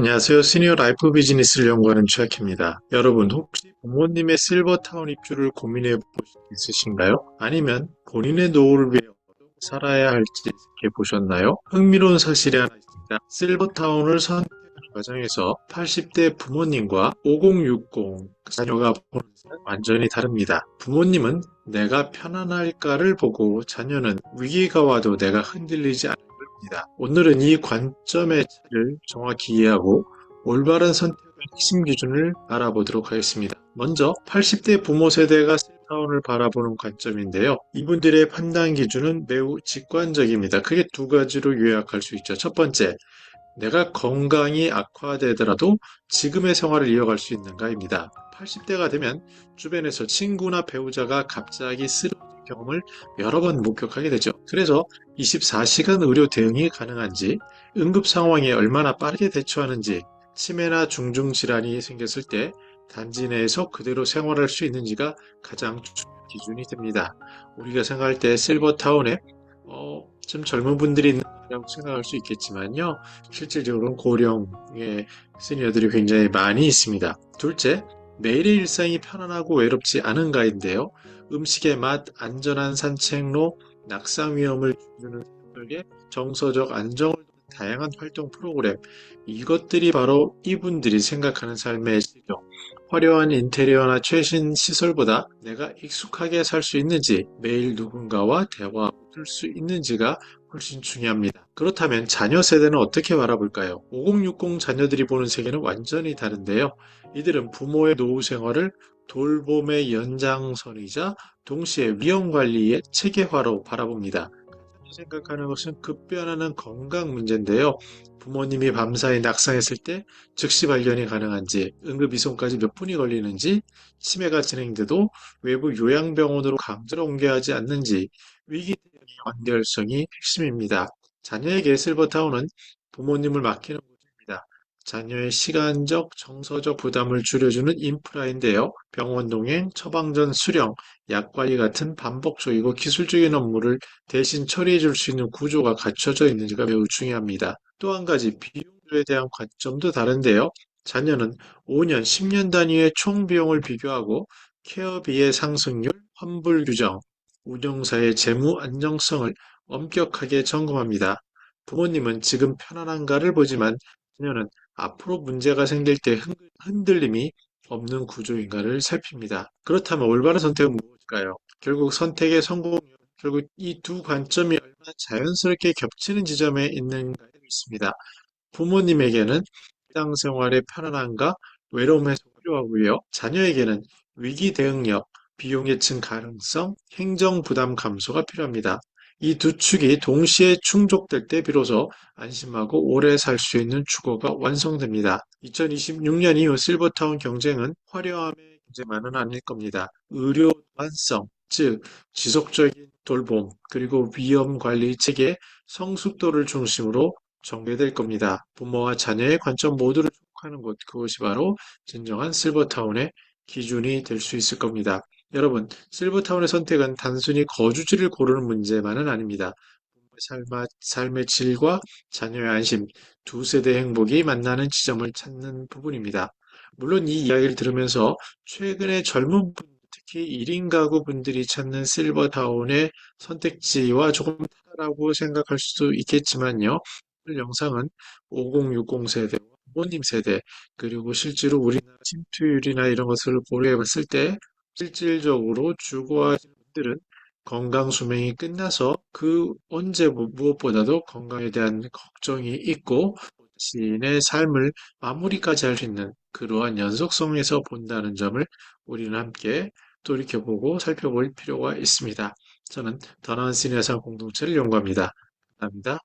안녕하세요. 시니어 라이프 비즈니스를 연구하는 최학입니다. 여러분 혹시 부모님의 실버타운 입주를 고민해 보신 적 있으신가요? 아니면 본인의 노후를 위해 살아야 할지 생각해 보셨나요? 흥미로운 사실이 하나 있습니다. 실버타운을 선택하는 과정에서 80대 부모님과 5060 자녀가 보는 완전히 다릅니다. 부모님은 내가 편안할까를 보고 자녀는 위기가 와도 내가 흔들리지 않을 겁니다. 오늘은 이 관점의 차이를 정확히 이해하고 올바른 선택의 핵심 기준을 알아보도록 하겠습니다. 먼저 80대 부모 세대가 셀타운을 바라보는 관점인데요. 이분들의 판단 기준은 매우 직관적입니다. 크게 두 가지로 요약할 수 있죠. 첫 번째, 내가 건강이 악화되더라도 지금의 생활을 이어갈 수 있는가입니다. 80대가 되면 주변에서 친구나 배우자가 갑자기 쓰러진 경험을 여러 번 목격하게 되죠. 그래서 24시간 의료 대응이 가능한지, 응급 상황에 얼마나 빠르게 대처하는지, 치매나 중증 질환이 생겼을 때 단지 내에서 그대로 생활할 수 있는지가 가장 중요한 기준이 됩니다. 우리가 생각할 때 실버타운에 어, 좀 젊은 분들이 있다고 생각할 수 있겠지만요. 실질적으로는 고령의 시니어들이 굉장히 많이 있습니다. 둘째, 매일의 일상이 편안하고 외롭지 않은가인데요. 음식의 맛, 안전한 산책로, 낙상 위험을 주는 사람에게 정서적 안정을 주는 다양한 활동 프로그램, 이것들이 바로 이분들이 생각하는 삶의 질죠. 화려한 인테리어나 최신 시설보다 내가 익숙하게 살 수 있는지, 매일 누군가와 대화할 수 있는지가 훨씬 중요합니다. 그렇다면 자녀 세대는 어떻게 바라볼까요? 5060 자녀들이 보는 세계는 완전히 다른데요. 이들은 부모의 노후 생활을 돌봄의 연장선이자 동시에 위험 관리의 체계화로 바라봅니다. 생각하는 것은 급변하는 건강 문제인데요. 부모님이 밤사이 낙상했을 때 즉시 발견이 가능한지, 응급 이송까지 몇 분이 걸리는지, 치매가 진행돼도 외부 요양병원으로 강제로 옮겨야 하지 않는지, 위기 대응의 연결성이 핵심입니다. 자녀에게 실버타운은 부모님을 맡기는. 자녀의 시간적, 정서적 부담을 줄여주는 인프라인데요. 병원 동행, 처방전 수령, 약 관리 같은 반복적이고 기술적인 업무를 대신 처리해 줄 수 있는 구조가 갖춰져 있는지가 매우 중요합니다. 또 한 가지 비용에 대한 관점도 다른데요. 자녀는 5년, 10년 단위의 총 비용을 비교하고 케어비의 상승률, 환불 규정, 운영사의 재무 안정성을 엄격하게 점검합니다. 부모님은 지금 편안한가를 보지만 자녀는 앞으로 문제가 생길 때 흔- 흔들림이 없는 구조인가를 살핍니다. 그렇다면 올바른 선택은 무엇일까요? 결국 선택의 성공은 결국 이 두 관점이 얼마나 자연스럽게 겹치는 지점에 있는가에 있습니다. 부모님에게는 일상 생활의 편안함과 외로움 해소 필요하고요. 자녀에게는 위기 대응력, 비용 예측 가능성, 행정 부담 감소가 필요합니다. 이 두 축이 동시에 충족될 때 비로소 안심하고 오래 살 수 있는 주거가 완성됩니다. 2026년 이후 실버타운 경쟁은 화려함의 경쟁만은 아닐 겁니다. 의료 완성, 즉 지속적인 돌봄, 그리고 위험 관리 체계, 성숙도를 중심으로 전개될 겁니다. 부모와 자녀의 관점 모두를 축하하는 곳, 그것이 바로 진정한 실버타운의 기준이 될 수 있을 겁니다. 여러분, 실버타운의 선택은 단순히 거주지를 고르는 문제만은 아닙니다. 삶, 삶의 질과 자녀의 안심, 두 세대의 행복이 만나는 지점을 찾는 부분입니다. 물론 이 이야기를 들으면서 최근에 젊은 분, 특히 1인 가구 분들이 찾는 실버타운의 선택지와 조금 다르다고 생각할 수도 있겠지만요. 오늘 영상은 5060 세대와 부모님 세대, 그리고 실제로 우리나라 침투율이나 이런 것을 고려해 봤을 때 실질적으로 주거하시는 분들은 건강 수명이 끝나서 그 언제 무- 무엇보다도 건강에 대한 걱정이 있고 자신의 삶을 마무리까지 할 수 있는 그러한 연속성에서 본다는 점을 우리는 함께 돌이켜보고 살펴볼 필요가 있습니다. 저는 더 나은 시니어 삶 공동체를 연구합니다. 감사합니다.